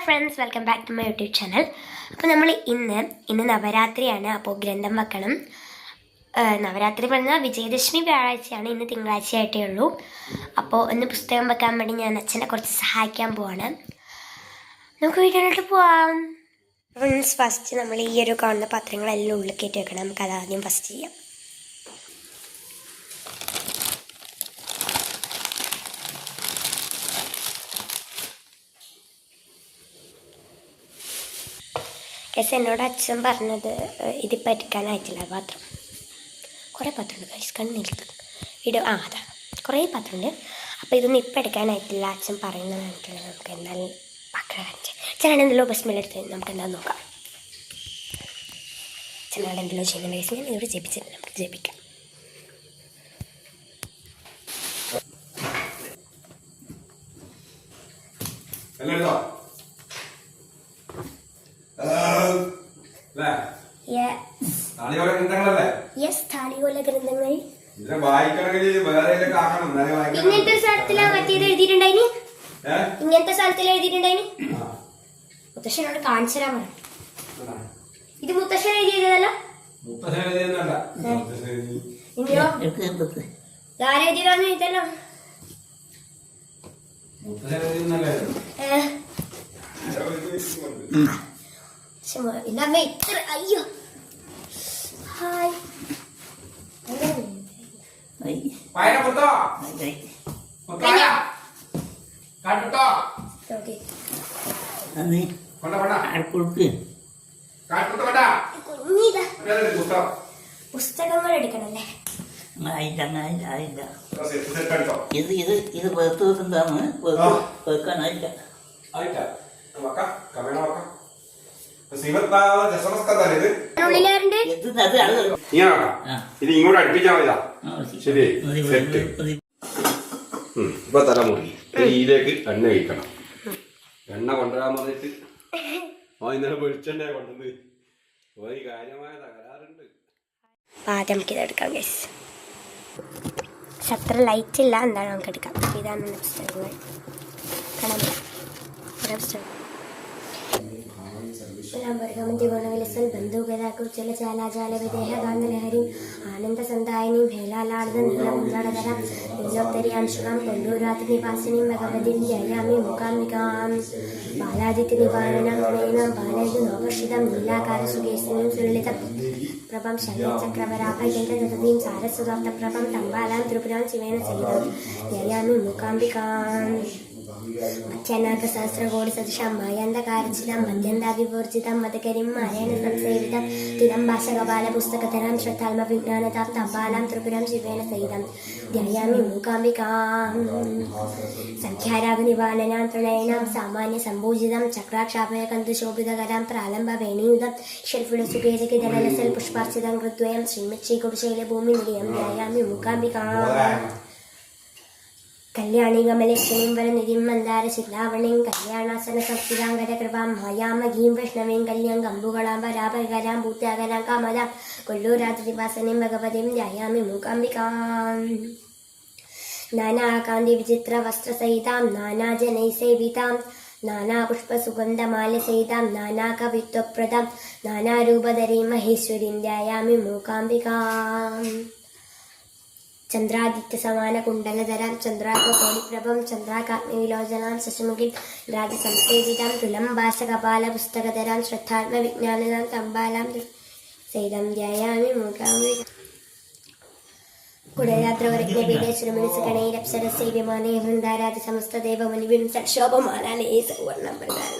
Hi friends welcome back to my YouTube channel അപ്പോൾ നമ്മൾ ഇന്ന് ഇന്ന് നവരാത്രിയാണ് അപ്പോൾ ഗ്രന്ഥം വെക്കണം. നവരാത്രി പറഞ്ഞാൽ വിജയദശമി വ്യാഴാഴ്ചയാണ് ഇന്ന് തിങ്കളാഴ്ചയായിട്ടേ ഉള്ളൂ. അപ്പോൾ ഇന്ന് പുസ്തകം വെക്കാൻ വേണ്ടി ഞാൻ അച്ഛനെ കുറച്ച് സഹായിക്കാൻ പോവാണ്. നമുക്ക് വീട്ടിലോട്ട് പോവാം. ഫ്രണ്ട്സ് ഫസ്റ്റ് നമ്മൾ ഈ ഒരു കാണുന്ന പത്രങ്ങളെല്ലാം ഉള്ളിൽ കയറ്റി വെക്കണം. നമുക്ക് അതാദ്യം ഫസ്റ്റ് ചെയ്യാം. എസ് എന്നോട് അച്ഛൻ പറഞ്ഞത് ഇത് പറ്റിക്കാൻ എടുക്കാനായിട്ടില്ല പാത്രം. കുറേ പാത്രമുണ്ട് കഴിച്ച് കണ്ണിരിക്കും ഇടും ആ അതാ. കുറേ പാത്രമുണ്ട്. അപ്പോൾ ഇതൊന്നും ഇപ്പം എടുക്കാനായിട്ടില്ല അച്ഛൻ പറയുന്നത് കണ്ടിട്ടുള്ളത് നമുക്ക് എന്തായാലും പാത്രം കാണിച്ച്. അച്ഛനാണ് എന്തെല്ലോ ബസ്മെല്ലെടുത്ത് നമുക്ക് എന്താ നോക്കാം. അച്ഛനാണ് എന്തെല്ലോ ചെയ്യുന്ന കേസ് ഞാൻ ഇവിടെ ജപിച്ചിട്ടുണ്ട്. നമുക്ക് ജപിക്കാം. എല്ലാം താളികോല ഗ്രന്ഥങ്ങൾ ഇങ്ങനത്തെ സ്ഥലത്തിലാണ് മറ്റേത് എഴുതിയിട്ടുണ്ടായിന്? ഇങ്ങനത്തെ സ്ഥലത്തിൽ എഴുതിയിട്ടുണ്ടായിന്. മുത്തശ്ശനോട് കാണിച്ചു തരാൻ പറഞ്ഞു. ഇത് മുത്തശ്ശൻ എഴുതിയതല്ല. ഇനിയോ? ഇതാരെ എഴുതിയതാന്ന് എഴുതല്ലോ ഇല്ലമ്മ ഇത്ര അയ്യോ ഹായ് വായന പുത്തോ? പുത്തായ? കാട്ടുട്ടോ? ഓക്കെ കൊണ്ട, കൊണ്ട. കാട്ടുട്ടോ കൊണ്ട. കുഞ്ഞിടാ മറ്റേത് പുസ്തകം. പുസ്തകങ്ങൾ എടുക്കണല്ലേ. ഇത് ഇത് ഇത് വെറുത്ത് വെക്കുന്നതാണ്. വെക്കാനായില്ല ആയിട്ടാ. വെക്കാം. കമേണ വെക്കാം. ശ്രീമദ് ഭാഗവത ദശമസ്കന്ധല്ലേ ഇത്? ഇത് ഇങ്ങോട്ട് അടുപ്പിച്ചാൽ മതിതാ. ആ, ശരി. സെറ്റ്. ഇപ്പൊ തലമുറി ഇതിലേക്ക് എണ്ണ കഴിക്കണം എണ്ണ കൊണ്ടുവരാൻ പറഞ്ഞിട്ട് ഓ ഇന്നലെ വെളിച്ചെണ്ണ കൊണ്ടുവന്ന് ഓ ഈ കാര്യമായ തകരാറുണ്ട്. ആദ്യം നമുക്ക് ഇതെടുക്കാം ഗൈസ് അത്ര ലൈറ്റ് ഇല്ല. എന്താണ് നമുക്ക് എടുക്കാം. ഇതാണ് శ్రీరామర్గమంతి వనవిలసన్ బంధుగదాకు చల చాలా జాల విదేహ గాంధలహరిం ఆనంద సందాయని భేలాలాడదం నిలములాడగల నివాసిని భగవతి జయామి ముఖామికాం బాలాదిత్య నివారణ గుణైన బాలైదు నీలాకార సుకేశనం సులలిత ప్రభం సారస్వత ప్రభం తంబాలాం త్రిపురాం శివేన సహితం జయామి ముఖాంబికాం അച്ഛനാക സഹസ്രകോടി സദൃശം മായാന്തകാരചിതം മദ്യന്താവിവർജിതം മതകരിം മാരേണ സംസേവിതം തിരം ഭാഷകപാല പുസ്തകതരം ശ്രദ്ധാത്മ വിജ്ഞാനതാം തമ്പാലാം ത്രിപുരം ശിവേന സഹിതം ധ്യായാമി മൂകാംബികാം സംഖ്യാരാഗനിവാലനാം പ്രണയനാം സാമാന്യ സംഭൂജിതം ചക്രാക്ഷാപയ പുഷ്പാർച്ചിതം കൃത്വയം ശ്രീമച്ചി കുടിശൈല ഭൂമി നിലയം ധ്യായാമി മൂകാംബികാം കല്യാണി കമലക്ഷ്മീം വരനിധിം മന്ദാര ചില്ലാവണിം കല്യാണാസന സംസ്ഥിതാങ്കര കൃപാം മായാമകീം വൈഷ്ണവീം കല്യാം കമ്പുകളാം പരാപകരാം ഭൂത്യാകരാം കാമതാം കൊല്ലൂരാത്രിവാസനിം ഭഗവതിം ധ്യായാമി മൂകാംബികാം. നാനാകാന്തി വിചിത്ര വസ്ത്രസഹിതാം നാനാജനൈ സേവിതാം നാനാപുഷ്പസുഗന്ധമാലസഹിതാം നാനാകവിത്വപ്രദം നാനാരൂപധരീം മഹേശ്വരീം ധ്യായാമി മൂകാംബികാം. ചന്ദ്രാദിത്യ സമാന കുണ്ടലധരം ചന്ദ്രാകോടിപ്രഭം ചന്ദ്രാകാഗ്നിവിലോചനാം രാജ രാജസംസേവിതാം തുലം ഭാഷകപാല പുസ്തകധരാം ശ്രദ്ധാത്മ വിജ്ഞാനതാം തമ്പാലാം സൈതം ധ്യായാമി മൂകാമി കുടയാത്രവരജ്ഞപീഠേശ്വരമനസ് വിമാനേ വൃന്ദാരാജ സമസ്ത ദേവമുനിവിം സക്ഷോഭമാനാലേ സൗവർണം പ്രധാനം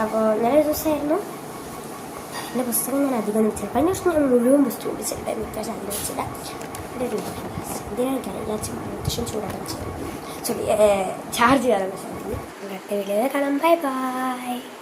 അപ്പോൾ ദിവസമായിരുന്നു എൻ്റെ പുസ്തകം ഞാൻ അധികം വെച്ചില്ല കഴിഞ്ഞ വർഷം ഞാൻ മുഴുവൻ പുസ്തകം വെച്ചിട്ടുണ്ടായിരുന്നു ഇപ്രാവശ്യം അധികം വെച്ചില്ല എൻ്റെ ഒരു എന്തിനാണ് എനിക്കറിയില്ല ചുമ്മാ ചൂടാക്കാൻ സോറി ചാർജ് ചെയ്യാൻ ശ്രമിക്കുന്നു അടുത്ത വീഡിയോ കാണാം ബൈ ബൈ